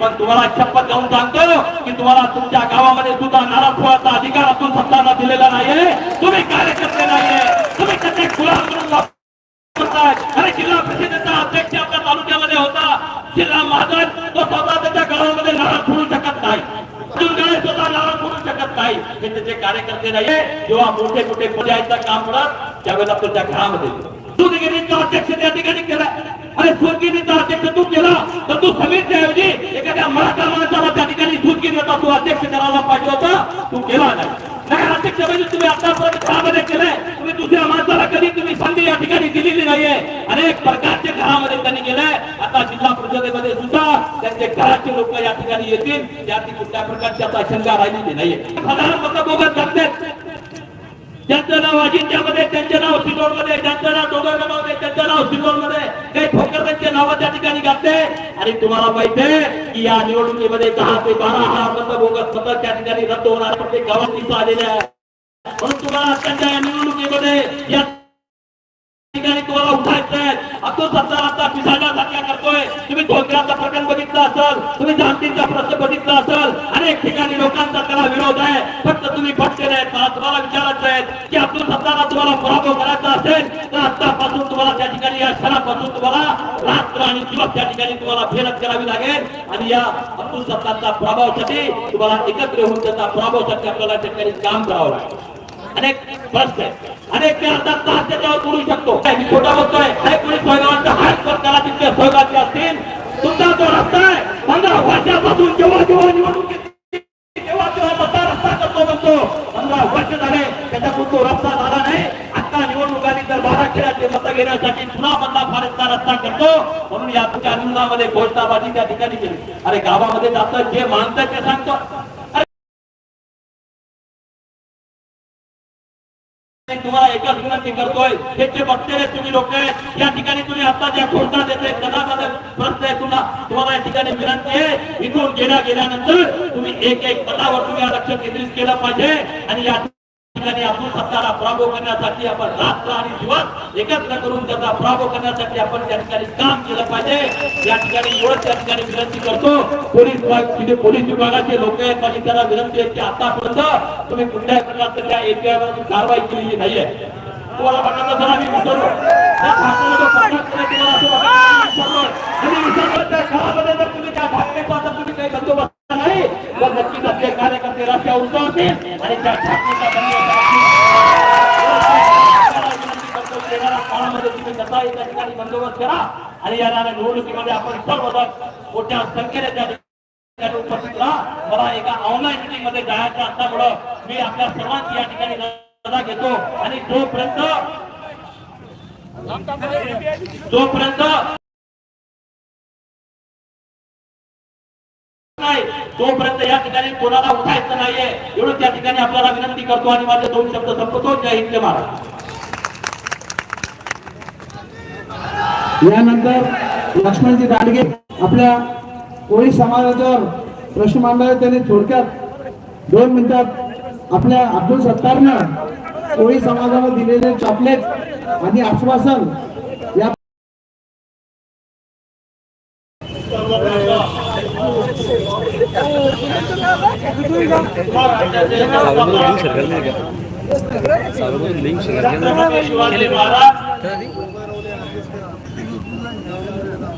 पण तुम्हाला शपथ घेऊन सांगतो की तुम्हाला तुमच्या गावामध्ये सुद्धा नारा फोडाचा अधिकार असून सत्ताना दिलेला नाहीये. तुम्ही कार्यकर्ते नाहीये. तुम्ही त्याचे गुलाम म्हणून अरे जिल्हा परिषदेचा अध्यक्ष आपल्या तालुक्यामध्ये होता. जिल्हा महाजन तो स्वतः त्याच्या गावामध्ये नारा फोडू शकत नाही. अजून स्वतः शकत नाही. हे त्याचे कार्यकर्ते नाहीये. किंवा मोठे मोठे पर्यायचं काम करत त्यावेळेला तुमच्या त्या घरामध्ये सुदगिरीचा अध्यक्ष त्या ठिकाणी केला आणि अरे सुदगिरीचा अध्यक्ष तू केला तर तू समितीच्या ऐवजी एखाद्या मराठा माणसाला त्या ठिकाणी सुदगिरीचा तू अध्यक्ष करायला पाहिजे होता तू केला नाही. नाही अध्यक्ष म्हणजे तुम्ही आतापर्यंत घरामध्ये केलंय. तुम्ही दुसऱ्या माणसाला कधी तुम्ही संधी या ठिकाणी दिलेली नाहीये. अनेक प्रकारच्या घरामध्ये त्यांनी केलंय. आता जिल्हा परिषदेमध्ये सुद्धा त्यांचे घराचे लोक या ठिकाणी येतील. त्याची कुठल्या प्रकारची आता शंका राहिलेली नाहीये. साधारण लोक बोगत जातात ज्यांचं नाव अजिंठ्यामध्ये त्यांचं नाव सिल्लोडमध्ये ज्यांचं नाव डोंगरगावमध्ये त्यांचं नाव सिल्लोडमध्ये. काही ठोकरदांचे नाव त्या ठिकाणी घातले. आणि तुम्हाला माहितीये की या निवडणुकीमध्ये दहा ते बारा हजार मत बोगस मत त्या ठिकाणी रद्द होणार प्रत्येक गावात दिसून आलेले आहे म्हणून तुम्हाला त्यांच्या या निवडणुकीमध्ये या ठिकाणी तुम्हाला उठायचंय अब्दुल सत्तार आता पिसाळण्यासारख्या करतोय. तुम्ही धोक्याचा प्रकरण बघितला असेल. तुम्ही जाणतीचा प्रश्न बघितला असाल. अनेक ठिकाणी लोकांचा त्याला विरोध आहे. फक्त तुम्ही भटके नाहीत मला तुम्हाला विचारायचं आहे की अब्दुल सत्ताला तुम्हाला पराभव करायचा असेल तर आतापासून तुम्हाला त्या ठिकाणी या क्षणापासून तुम्हाला रात्र आणि दिवस त्या ठिकाणी तुम्हाला फेरत करावी लागेल. आणि या अब्दुल सत्ताचा प्रभावासाठी तुम्हाला एकत्र होऊन त्याचा प्रभावासाठी आपल्याला त्या ठिकाणी काम करावं लागेल. अनेक प्रश्न आहेत. अनेक ते अर्धा तास त्याच्यावर बोलू शकतो. काय मी खोटा बोलतोय. काय कोणी सोयगावांचा हात कर तिथल्या तिथले असतील. तुमचा जो रस्ता आहे. पंधरा वर्षापासून जेव्हा जेव्हा निवडणूक रस्ता करतो पंधरा वर्ष झाले त्याच्याकडून तो रस्ता झाला नाही. आता निवडणुकांनी तर बारा खेळाचे मत घेण्यासाठी पुन्हा मधला फारसचा रस्ता करतो. म्हणून या तुमच्या निवडणामध्ये घोषणाबाजी त्या ठिकाणी केली. अरे गावामध्ये जातं जे मानतं ते सांगतो. तुम्हाला एकच करतोय. त्याचे जे तुम्ही लोक या ठिकाणी तुम्ही आता ज्या घोषणा देते कदाचित प्रश्न आहे तुम्हाला तुम्हाला या ठिकाणी विनंती आहे इथून गेल्या गेल्यानंतर तुम्ही एक एक पदावर तुम्ही लक्ष केंद्रित केलं पाहिजे. आणि या ठिकाणी आपण सत्ताला पराभव करण्यासाठी आपण रात्र आणि दिवस एकत्र करून त्याचा पराभव करण्यासाठी आपण त्या ठिकाणी काम केलं पाहिजे. या ठिकाणी त्या ठिकाणी विनंती करतो. पोलीस तिथे म्हणजे पोलीस विभागाचे लोक आहेत माझी त्यांना विनंती आहे की आतापर्यंत तुम्ही कुठल्याही प्रकारचं त्या एरियावर कारवाई केलेली नाहीये. तुम्हाला वाटत असेल आम्ही विसरलो त्या ठाकरेला जो पकडला त्याला तुम्हाला असं वाटतं की आम्ही विसरलो. आम्ही विसरलो त्या घरामध्ये जर तुम्ही त्या ठाकरेचा तुम्ही काही बंदोबस्त नाही तर नक्कीच आपले कार्यकर्ते रस्त्यावर उतरतील आणि त्या काळामध्ये तुम्ही कसाही त्या ठिकाणी बंदोबस्त करा आणि येणाऱ्या निवडणुकीमध्ये आपण सर्वजण मोठ्या संख्येने त्या उपस्थित राहा मला एका ऑनलाईन मिटिंग मध्ये जायचं असल्यामुळं मी आपल्या सर्वांची या ठिकाणी घेतो. आणि जोपर्यंत जोपर्यंत नाही तोपर्यंत या ठिकाणी कोणाला उठायचं नाहीये एवढं त्या ठिकाणी आपल्याला विनंती करतो आणि माझे दोन शब्द संपतो जय हिंद महाराज यानंतर लक्ष्मणजी दाडगे आपल्या कोळी समाजावर प्रश्न मांडला त्यांनी थोडक्यात दोन मिनिटात आपल्या अब्दुल सत्तारनं कोळी समाजाला दिलेले चॉकलेट आणि आश्वासन या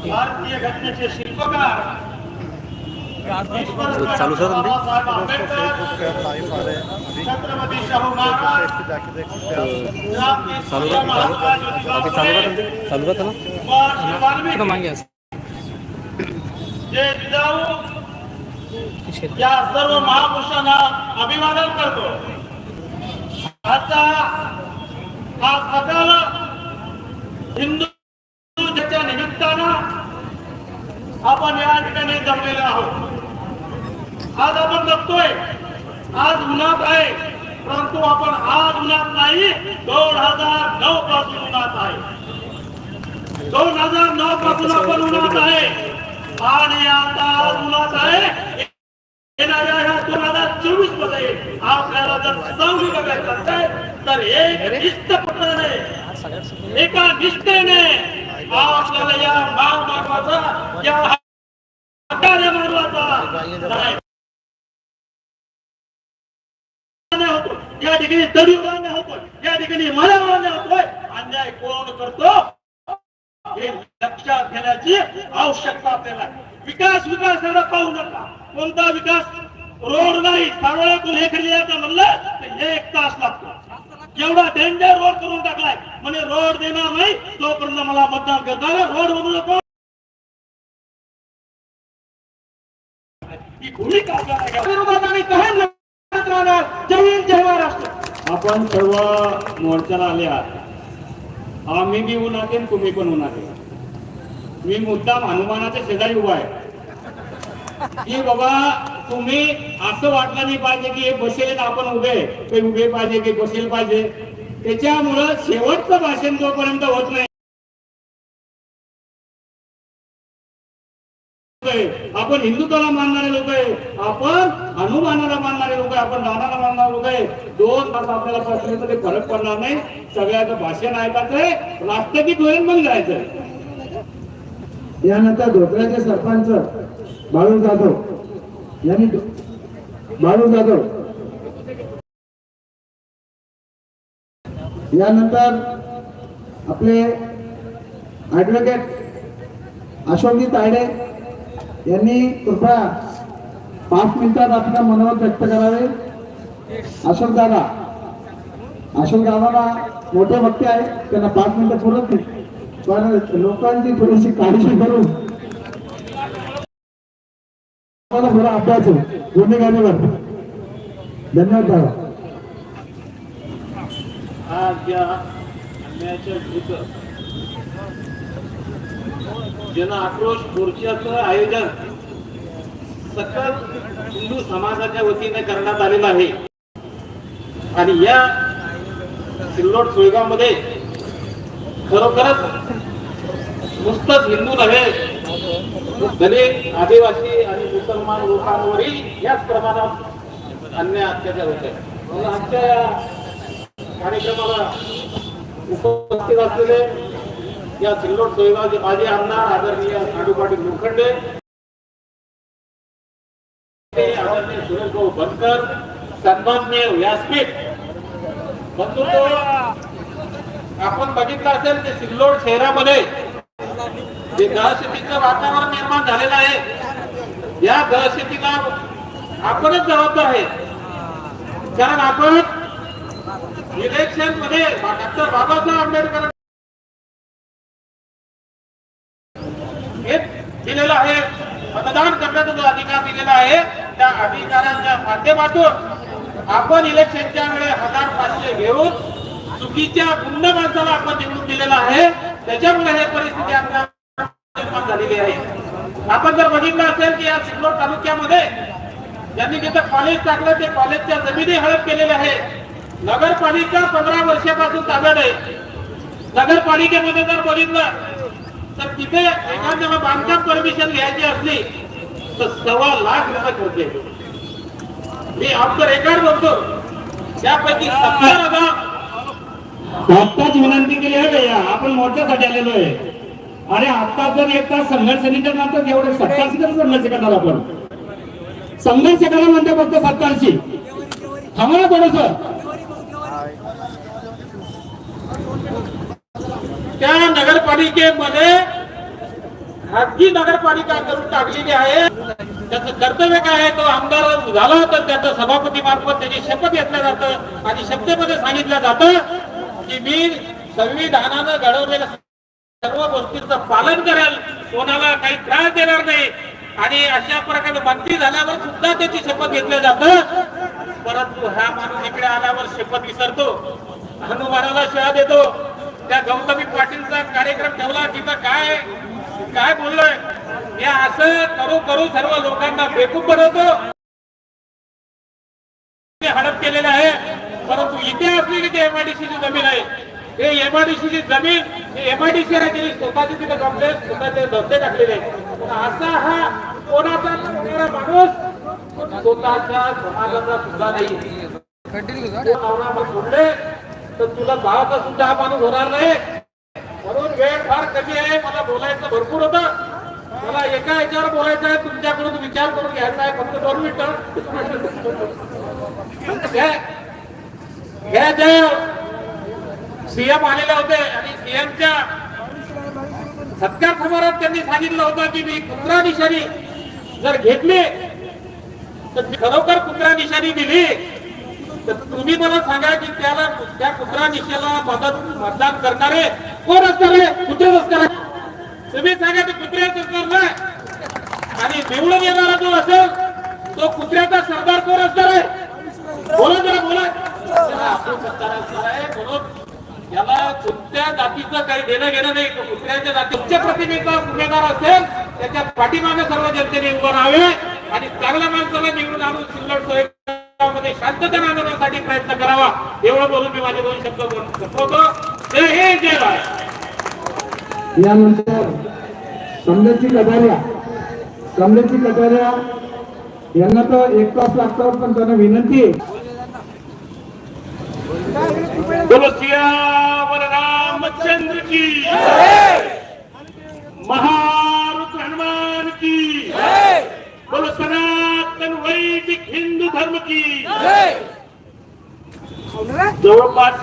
भारतीय घटनेचे शिल्पकार चालू सर चालू चालू का त्याला मागे या सर्व महापुरुषांना अभिवादन करतो. आता हा सकाळ हिंदू निमित्तानं आपण या ठिकाणी जमलेलो आहोत. आज आपण बघतोय आज उन्हात आहे. परंतु आपण आज उन्हात नाही दोन हजार नऊ पासून उन्हात आहे. दोन हजार नऊ पासून आपण उन्हात आहे. आणि आता आज उन्हात आहे. येणाऱ्या ह्या दोन हजार चोवीसमध्ये आपल्याला जर सावली बघायचं असेल तर एक निष्ठपणाने एका निष्ठेने आपल्याला या महामार्गाचा या कार्य मार्गाचा नाही. अन्याय होतो या ठिकाणी दलित अन्याय होतो या ठिकाणी मला अन्याय होतोय अन्याय कोण करतो? हे लक्षात घेण्याची आवश्यकता आपल्याला विकास विकासाला पाहू नका. कोणता विकास? रोड नाही. सारोळ्यातून हे खरी यायचं म्हणलं तर एक तास लागतो. एवढा डेंजर रोड करून टाकलाय. म्हणजे रोड देणार नाही. तोपर्यंत मला मतदान करताना रोड बनवू नको. ही भूमिका आपल्याला जय हिंद जय महाराष्ट्र. आपण सर्व मोर्चाला आले आहात आम्ही बी उन्हाते तुम्ही पण उन्हाते मी मुद्दाम हनुमानाच्या शेजारी उभा आहे. की बाबा तुम्ही असं वाटलं नाही पाहिजे की हे बसेल आपण उभे. ते उभे पाहिजे की बसेल पाहिजे. त्याच्यामुळं शेवटचं भाषण जोपर्यंत होत नाही आपण हिंदुत्वाला मानणारे लोक आहे. आपण हनुमानाला मानणारे लोक आहे. आपण नानाला मानणारे लोक आहे. दोन तास आपल्याला प्रश्न तरी फरक पडणार नाही. सगळ्याचं भाषण ऐकायचंय राष्ट्रगीत होईल मग जायचंय यानंतर धोत्र्याचे सरपंच बाळू जाधव. यांनी बाळू जाधव. यानंतर आपले ऍडव्होकेट अशोकजी तायडे. यांनी कृपया पाच मिनिटात आपल्या मनोमत व्यक्त करावे. अशोक दादा अशोक दादाला मोठे वक्ते आहे. त्यांना पाच मिनिटं पुरत नाही. पण लोकांची थोडीशी काळजी करून मला थोडा अभ्यास आहे. भूमिकांवर धन्यवाद दादा. आज या अन्यायाच्या विरुद्ध जन आक्रोश मोर्चाचं आयोजन सकल हिंदू समाजाच्या वतीने करण्यात आलेलं आहे. आणि या सिल्लोड सोयगावमध्ये खरोखरच नुसतंच हिंदू नव्हे दलित आदिवासी आणि मुसलमान लोकांवरही याच प्रमाणात अन्याय अत्याचार होत आहे. म्हणून आजच्या कार्यक्रमाला उपस्थित असलेले या सिल्लोड सोयगावचे माजी आमदार आदरणीय नाडू पाटील लोखंडे आदरणीय सुरेश भाऊ बनकर सन्मान्य व्यासपीठ. बंधुत्व आपण बघितलं असेल की सिल्लोड शहरामध्ये जे दहशतीचं वातावरण निर्माण झालेलं आहे या दहशतीला आपणच जबाबदार आहे. कारण आपण इलेक्शनमध्ये डॉक्टर बाबासाहेब आंबेडकर दिलेलं आहे. मतदान करण्याचा जो अधिकार दिलेला आहे त्या अधिकाराच्या माध्यमातून आपण इलेक्शनच्या वेळे हजार पाचशे घेऊन चुकीच्या गुंड माणसाला आपण निवडून दिलेला आहे. त्याच्यामुळे हे परिस्थिती आपल्या निर्माण झालेली आहे. आपण जर बघितलं असेल की या सिल्लोड तालुक्यामध्ये ज्यांनी तिथं कॉलेज टाकलं ते कॉलेजच्या जमिनी हडप केलेल्या आहे नगरपालिका पंधरा वर्षापासून ताब्यात आहे. नगरपालिकेमध्ये जर बघितलं तर तिथे एखाद्याला बांधकाम परमिशन घ्यायची असली तर सव्वा लाख रुपये खर्च मी आमचं रेकॉर्ड बघतो. त्यापैकी सत्तर हजार आत्ताच विनंती केली आहे भैया. आपण मोर्चासाठी आलेलो आहे. आणि आता जर एक तास संघर्ष निघत नंतर एवढे सत्ताशी तर संघर्ष करणार आपण. संघर्ष करा म्हणते फक्त सत्तारशी थांबा ना थोडस त्या नगरपालिकेमध्ये खाजगी नगरपालिका करून टाकलेली आहे. त्याचं कर्तव्य काय आहे? तो आमदार झाला तर त्याचं सभापती मार्फत त्याची शपथ घेतलं जातं. आणि शपथेमध्ये सांगितलं जातं की मी संविधानानं घडवलेल्या सर्व गोष्टींचं पालन करेल. कोणाला काही त्रास देणार नाही. आणि अशा प्रकारे मंत्री झाल्यावर सुद्धा त्याची शपथ घेतलं जातं. परंतु हा माणूस इकडे आल्यावर शपथ विसरतो. हनुमानाला शिळा देतो. त्या गौतमी पाटीलचा कार्यक्रम ठेवला तिथं काय काय बोललोय? हे असं करू करू सर्व लोकांना बेकूप बनवतो. हडप केलेलं आहे परंतु इथे असलेली ती एमआयडीसीची जमीन आहे. हे एमआयडीसीची जमीन एमआयडीसी त्यांनी स्वतःचे तिथे कॉम्प्लेक्स स्वतःचे धंदे टाकलेले असा हा कोणाचा माणूस स्वतःच्या समाजाचा सुद्धा नाही. सोडले तर तुला भावाचा सुद्धा हा माणूस होणार नाही. म्हणून वेळ फार कमी आहे. मला बोलायचं भरपूर होत. मला एका याच्यावर बोलायचं आहे. तुमच्याकडून विचार करून घ्यायचा आहे फक्त दोन मिनिटं. घ्या. हे सीएम आलेले होते आणि सीएमच्या सत्कार समारोहात त्यांनी सांगितलं होतं की मी कुत्रा निशाणी जर घेतली तर खरोखर कुत्रा निशाणी दिली. तर तुम्ही मला सांगा की त्याला त्या कुत्रा निशाला मदत मतदान करणारे कोण असणार आहे? कुत्रेच असणार आहे. तुम्ही सांगा ते कुत्रेच असणार नाही. आणि निवडून येणारा जो असेल तो कुत्र्याचा सरदार कोण असणार आहे? बोला जरा बोला. त्याला आपण सरदार असणार आहे. म्हणून याला कोणत्या जातीचं काही देणं घेणं नाही. कुत्र्याच्या जाती उच्च प्रतिमेचा उमेदवार असेल त्याच्या पाठीमागे सर्व जनतेने उभं राहावे. आणि चांगल्या माणसाला निवडून आणून सिल्लोड सोयगावमध्ये शांतता आणण्यासाठी प्रयत्न करावा. एवढं बोलून मी माझे दोन शब्द बोलून संपवतो. जय हे जय भारत. यानंतर कमलेची कटारिया. कमलेची कटारिया यांना तर एक तास लागतो पण त्यांना विनंती आहे. बोलो सियावर रामचंद्र की महारुद्र हनुमान की बोलो सनातन वैदिक हिंदू धर्म की। जवळपास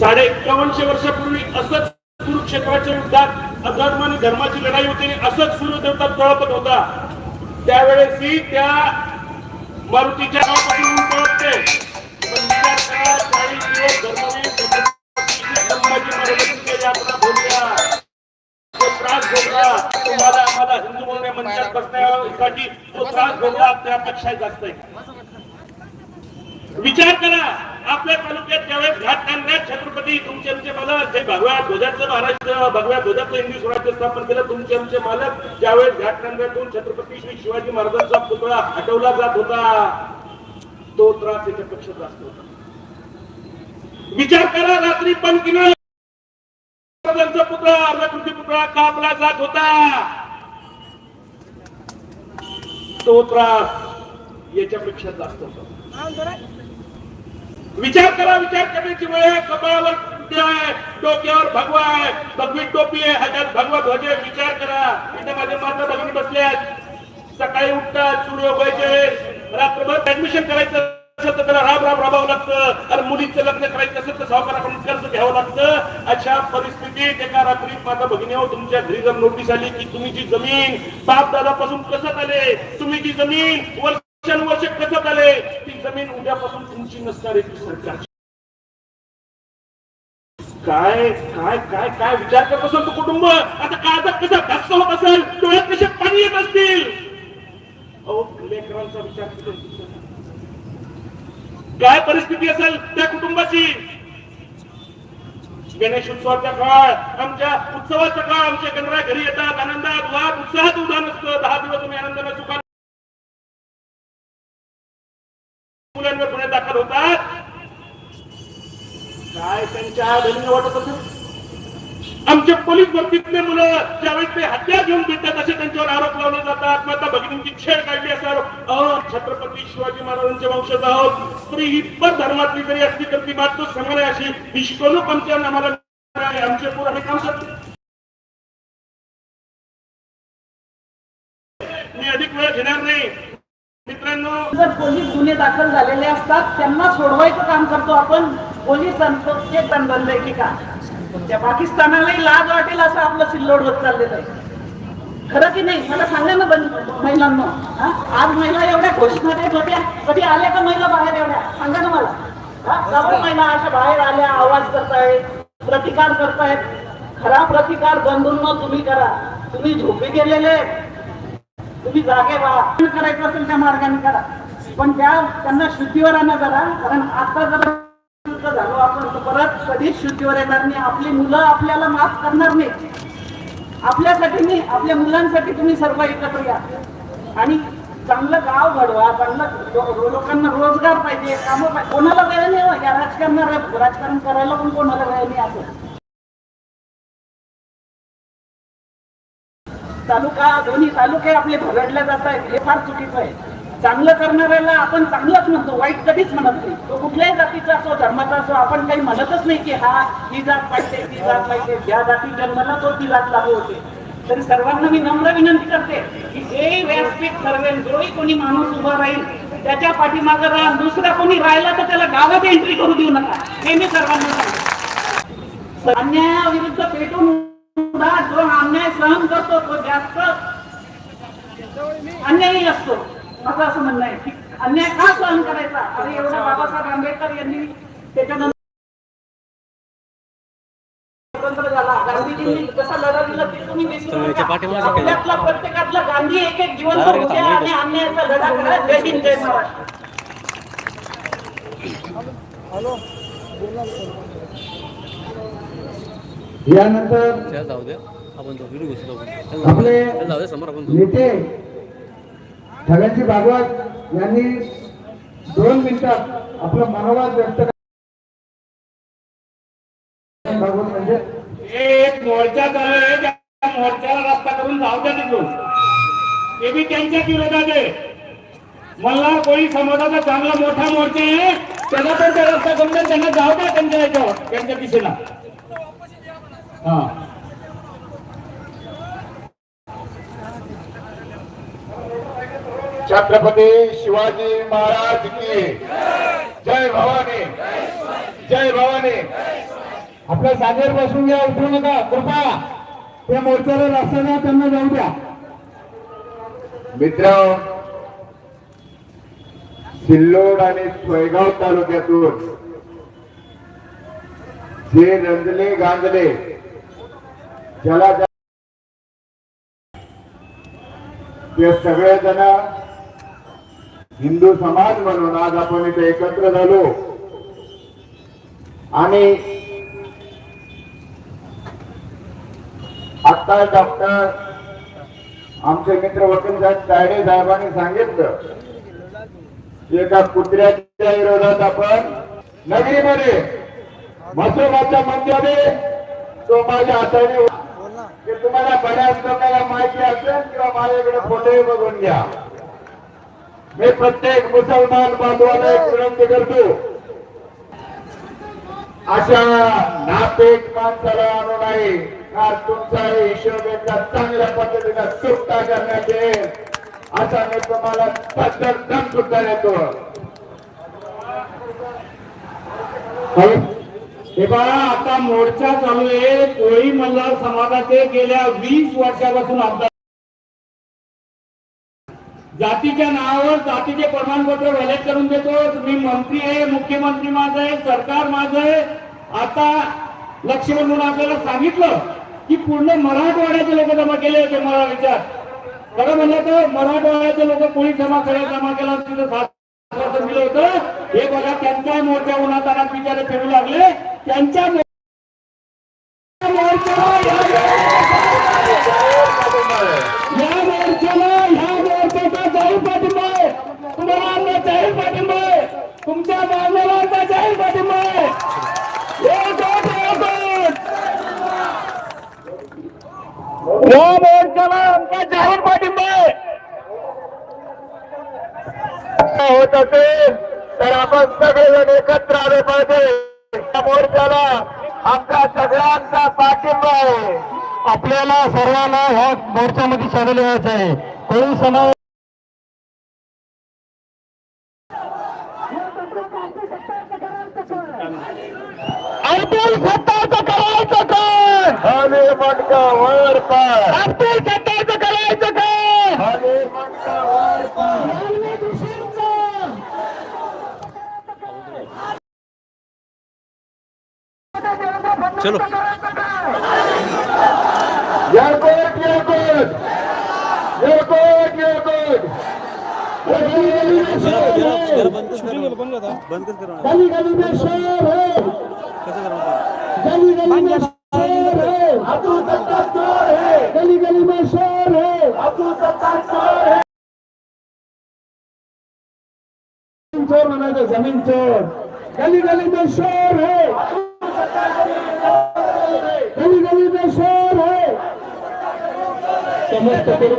साडे एकावन्नशे वर्षापूर्वी असंच कुरुक्षेत्राच्या युद्धात अधर्म आणि धर्माची लढाई होती आणि असंच सूर्यदेवता तळपत होता. त्यावेळेस ही त्या मारुतीच्या नावापासून करा, चाळीस दिवस धर्मवीर संभाजी महाराजांच्या यात्रा भोगल्या तुम्हाला आम्हाला हिंदू बोलण्या मंचात बसण्यासाठी तो त्रास भोगला त्यापेक्षा जास्त आहे. विचार करा आपल्या तालुक्यात त्यावेळेस घाट काढण्यात छत्रपती तुमचे आमचे मालक जे भगव्या ध्वजाचं महाराष्ट्र भगव्या ध्वजाचं हिंदू स्वराज्य स्थापन केलं तुमचे आमचे मालक त्यावेळेस घाट नांद्यातून छत्रपती श्री शिवाजी महाराजांचा पुतळा हटवला जात होता तो त्रास याच्यापेक्षा जास्त होता. विचार करा रात्री पण किनार पुतळा पुतळा कापला जात होता. तो त्रास याच्यापेक्षा जास्त होता. विचार करा विचार करण्याची वेळ आहे कपाळावर आहे डोक्यावर भगवा आहे. भगवी टोपी आहे हातात भगवा ध्वज विचार करा. इथे माझे माता भगिनी बसले सकाळी उठतात सूर्य उभायचे रात्रभर ऍडमिशन करायचं असेल तर त्याला राब राब राबावं लागतं. अरे मुलीचं लग्न करायचं असेल तर सावकाराकडून कर्ज घ्यावं लागतं. अशा परिस्थितीत एका रात्री माझा भगिनी हो तुमच्या घरी जर नोटीस आली की तुम्ही जी जमीन बाप दादापासून कसत आले? तुम्ही जी जमीन वर्षानुवर्ष कसत आले? ती जमीन उद्यापासून तुमची नसणार आहे ती सरकारची. काय काय काय काय विचार करत असेल तो कुटुंब? आता काळजात कसा घास्त होत असेल? डोळ्यात कसे पाणी येत असतील? अहो लेकरांचा विचार करून काय परिस्थिती असेल त्या कुटुंबाची? गणेश उत्सवाच्या काळात आमच्या उत्सवाच्या काळ आमच्या गणरा घरी येतात आनंदात वाद उत्साहात उदाहरण असतं. दहा दिवस तुम्ही आनंदाने चुका मुलांवर पुण्यात दाखल होतात. काय त्यांच्या घरी वाटत असेल? आमच्या पोलीस भरतीतले मुलं ज्यावेळेस ते हत्या घेऊन भेटतात असे त्यांच्यावर आरोप लावले जातात. माता भगिनींची छेड काढली असाल. अहो छत्रपती शिवाजी महाराजांचे वंशज आहोत. तरी इतर धर्मातली जरी असली तर ती बात तो समान आहे अशी विश्वनूक आमच्या आम्हाला आमचे आमचे पुराणे काम करते मी अधिक वेळ घेणार नाही. मित्रांनो. जर पोलीस गुन्हे दाखल झालेले असतात त्यांना सोडवायचं काम करतो आपण. पोलिसांचं ते पण बनलंय की का त्या पाकिस्तानालाही लाज वाटेल असं आपलं सिल्लोड होत चाललेलं आहे. खरं की नाही? मला सांगा ना बंद महिलांना. आज महिला एवढ्या घोषणा देत होत्या. कधी आल्या का महिला बाहेर एवढ्या? सांगा ना मला. हा? महिला अशा बाहेर आल्या आवाज करतायत प्रतिकार करतायत. खरा प्रतिकार बंधून तुम्ही करा. तुम्ही झोपी गेलेले तुम्ही जागे व्हा. करायचं असेल त्या मार्गाने करा. पण त्या त्यांना शुद्धीवर आणा जरा. कारण आता जर शुद्ध झालो आपण तर परत कधीच शुद्धीवर येणार नाही. आपली मुलं आपल्याला माफ करणार नाही. आपल्यासाठी नाही आपल्या मुलांसाठी तुम्ही सर्व एकत्र या. आणि चांगलं गाव घडवा चांगलं लोकांना रोजगार पाहिजे कामं पाहिजे कोणाला वेळ नाही हो या राजकारणा राजकारण करायला पण कोणाला वेळ नाही असं. तालुका दोन्ही तालुके आपले भरडले जात आहेत हे फार चुकीचं आहे. चांगलं करणाऱ्याला आपण चांगलंच म्हणतो वाईट कधीच म्हणत नाही. तो कुठल्याही जातीचा असो धर्माचा असो आपण काही म्हणतच नाही की हा ही जात पाहिजे ती जात पाहिजे ज्या जाती जन्माला तो ती जात लागू होते. तरी सर्वांना मी नम्र विनंती करते की जे व्यासपीठ ठरवेल जोही कोणी माणूस उभा राहील त्याच्या पाठीमागं राहा दुसरा कोणी राहिला तर त्याला गावात एंट्री करू देऊ नका. हे मी सर्वांना सांगतो. अन्यायाविरुद्ध पेटून जो अन्याय सहन करतो तो जास्त अन्यायी असतो. माझं असं म्हणणं आहे की अन्याय का सहन करायचा? अरे एवढा बाबासाहेब आंबेडकर यांनी त्याच्यानंतर स्वतंत्र झाला. गांधीजींनी कसा लढा दिला ते तुम्ही विसरू नका. आपल्यातला प्रत्येकातला गांधी एक एक जिवंत होऊ द्या आणि अन्यायाचा लढा करा. जय हिंद जय महाराष्ट्र. यानंतर आपले. नेते छगनजी भागवत यांनी दोन मिनिटात आपलं मनोवाद व्यक्त भागवत म्हणजे एक मोर्चा चालू आहे त्या मोर्चाला रस्ता करून जाऊ द्या तिथून ते बी त्यांच्याच विरोधात आहे. मला कोळी समाजाचा चांगला मोठा मोर्चा आहे त्याला पण ते रस्ता करून द्या त्यांना जाऊ द्या त्यांच्या याच्यावर त्यांच्या दिशेला. हा. छत्रपती शिवाजी महाराज की जय। भवानी। जय भवानी। आपल्या जागेवर बसून घ्या उठू नका. कृपा. त्या मोर्चाला द्या त्यांना जाऊ द्या. मित्र सिल्लोड आणि सोयगाव तालुक्यातून जे रंजले गांजले ज्याला ज्या- ते सगळेजण हिंदू समाज म्हणून आज आपण इथे एकत्र झालो. आणि आता डॉक्टर आमचे मित्र वकील साहेब तायडे साहेबांनी सांगितलं की एका कुत्र्याच्या विरोधात आपण नगरीमध्ये मसोबाच्या मंदिरामध्ये तो माझ्या हाताने तुम्हाला बऱ्याच लोकांना माहिती असेल किंवा माझ्याकडे फोटोही बघून घ्या. मी प्रत्येक मुसलमान बांधवाला एक विनंती करतो. अशा नातेक माणसाला आणू नाही कारण तुमचा हिशोब एकदा चांगल्या पद्धतीने सुट्टा करण्यात येईल. असा मी तुम्हाला सत्तर दम सुद्धा देतो. हे पहा आता मोर्चा चालू आहे. कोळी मल्हार समाजाचे गेल्या वीस वर्षापासून आमदार जातीच्या नावावर जातीचे प्रमाणपत्र व्हॅलिड करून देतो. मी मंत्री आहे मुख्यमंत्री माझं आहे सरकार माझं आहे. आता लक्ष्मण म्हणून आपल्याला सांगितलं की पूर्ण मराठवाड्याचे लोक जमा केले होते मला विचार. खरं म्हणलं तर मराठवाड्याचे लोक कोणी जमा करायला जमा केला तिथं सात होतं. हे बघा त्यांचा मोर्चा उन्हात विचार फिरू लागले. त्यांच्या मो- मोर्चाला या या मोर्चाला ह्या मोर्चाचा जाहीर पाठिंबा आहे तुम्हाला आमचा जाहीर पाठिंबा आहे तुमच्या बांधवाला आमचा जाहीर पाठिंबा आहे एक वोट, एक वोट. या मोर्चाला आमचा जाहीर पाठिंबा आहे होत असेल तर आपण सगळेजण एकत्र आले पाहिजे. या मोर्चाला आमचा सगळ्यांचा पाठिंबा आहे. आपल्याला सर्वांना ह्या मोर्चामध्ये सामील व्हायचं आहे. कोळी समाज अब्दुल सत्तारचं करायचं काय हरे मटका वर पाय अब्दुल सत्तारचं करायचं काय हरे मटका वर पाय चलो। गली गली में शोर है। गली गली में? शोर है। अब्दुल सत्तार चोर है। गली गली में शोर है। अब्दुल सत्तार चोर है। जमीन चोर म्हणायचं जमीन चोर। गली गली में शोर है। गली गली में शोर है समस्त